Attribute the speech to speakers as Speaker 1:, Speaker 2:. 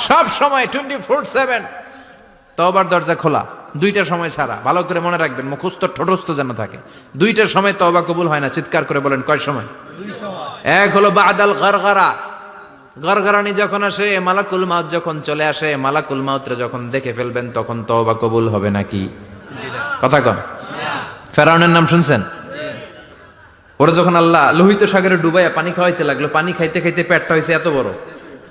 Speaker 1: সব সময় twenty four seven তবার দরজা খোলা দুইটা সময় ছাড়া। ভালো করে মনে রাখবেন মুখস্থ ঠোঁটস্থ যেন থাকে। দুইটা সময় তবা কবুল হয় না চিৎকার করে বলেন কয় সময়? এক হলো বাদাল গরগরা গরগরানি যখন আসে মালাকুল মাউত যখন চলে আসে মালাকুল মাউতরে যখন দেখে ফেলবেন তখন তবা কবুল হবে নাকি? কথা কন। ফেরাউনের নাম শুনছেন? ওরা যখন আল্লাহ লোহিত সাগরে ডুবাইয়া পানি খাওয়াইতে লাগল পানি খাইতে খাইতে পেটটা হয়েছে এত বড়।